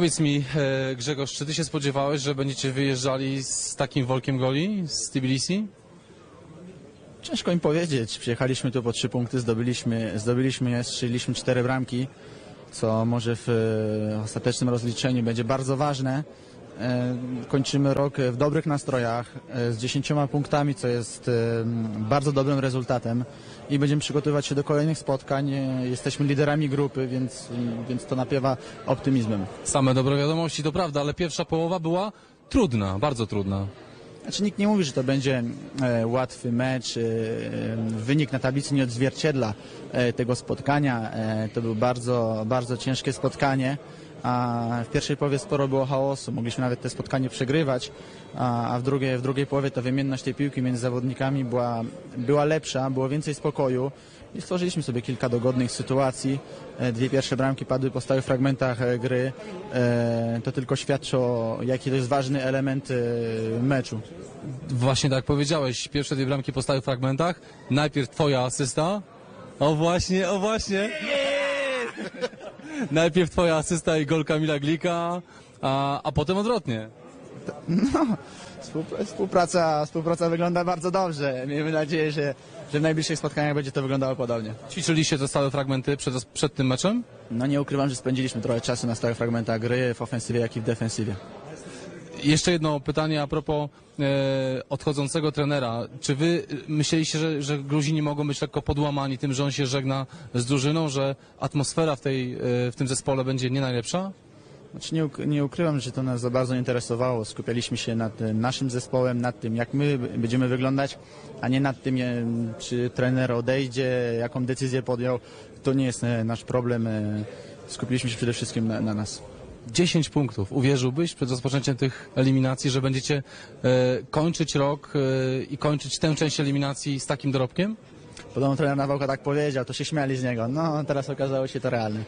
Powiedz mi, e, Grzegorz, czy ty się spodziewałeś, że będziecie wyjeżdżali z takim wolkiem goli z Tbilisi? Ciężko im powiedzieć. Przyjechaliśmy tu po trzy punkty, zdobyliśmy, zdobyliśmy strzeliliśmy cztery bramki, co może w e, ostatecznym rozliczeniu będzie bardzo ważne. E, Kończymy rok w dobrych nastrojach, e, z dziesięcioma punktami, co jest e, bardzo dobrym rezultatem i będziemy przygotowywać się do kolejnych spotkań. Jesteśmy liderami grupy, więc, więc to napiewa optymizmem. Same dobre wiadomości, to prawda, ale pierwsza połowa była trudna, bardzo trudna. Znaczy nikt nie mówi, że to będzie e, łatwy mecz. E, wynik na tablicy nie odzwierciedla e, tego spotkania. To było bardzo, bardzo ciężkie spotkanie. A w pierwszej połowie sporo było chaosu. Mogliśmy nawet te spotkanie przegrywać, a, w, drugiej, w drugiej połowie ta wymienność tej piłki między zawodnikami była, była lepsza, było więcej spokoju i stworzyliśmy sobie kilka dogodnych sytuacji. E, Dwie pierwsze bramki padły po stałych fragmentach e, gry. E, To tylko świadczy o jaki to jest ważny element meczu. Właśnie tak powiedziałeś, pierwsze dwie bramki po stałych fragmentach, najpierw twoja asysta, o właśnie, o właśnie, najpierw twoja asysta i gol Kamila Glika, a, a potem odwrotnie. Współpra- Współpraca, współpraca wygląda bardzo dobrze. Miejmy nadzieję, że, że w najbliższych spotkaniach będzie to wyglądało podobnie. Ćwiczyliście te stałe fragmenty przed, przed tym meczem? No nie ukrywam, że spędziliśmy trochę czasu na stałych fragmentach gry w ofensywie, jak i w defensywie. Jeszcze jedno pytanie a propos e, odchodzącego trenera. Czy wy e, myśleliście, że, że Gruzini mogą być lekko podłamani tym, że on się żegna z drużyną, że atmosfera w, tej, e, w tym zespole będzie nie najlepsza? Znaczy nie, nie ukrywam, że to nas za bardzo interesowało. Skupialiśmy się nad naszym zespołem, nad tym, jak my będziemy wyglądać, a nie nad tym, czy trener odejdzie, jaką decyzję podjął. To nie jest nasz problem. Skupiliśmy się przede wszystkim na, na nas. 10 punktów. Uwierzyłbyś przed rozpoczęciem tych eliminacji, że będziecie e, kończyć rok e, i kończyć tę część eliminacji z takim dorobkiem? Podobno trener Nawałka tak powiedział, to się śmiali z niego. No, teraz okazało się to realne.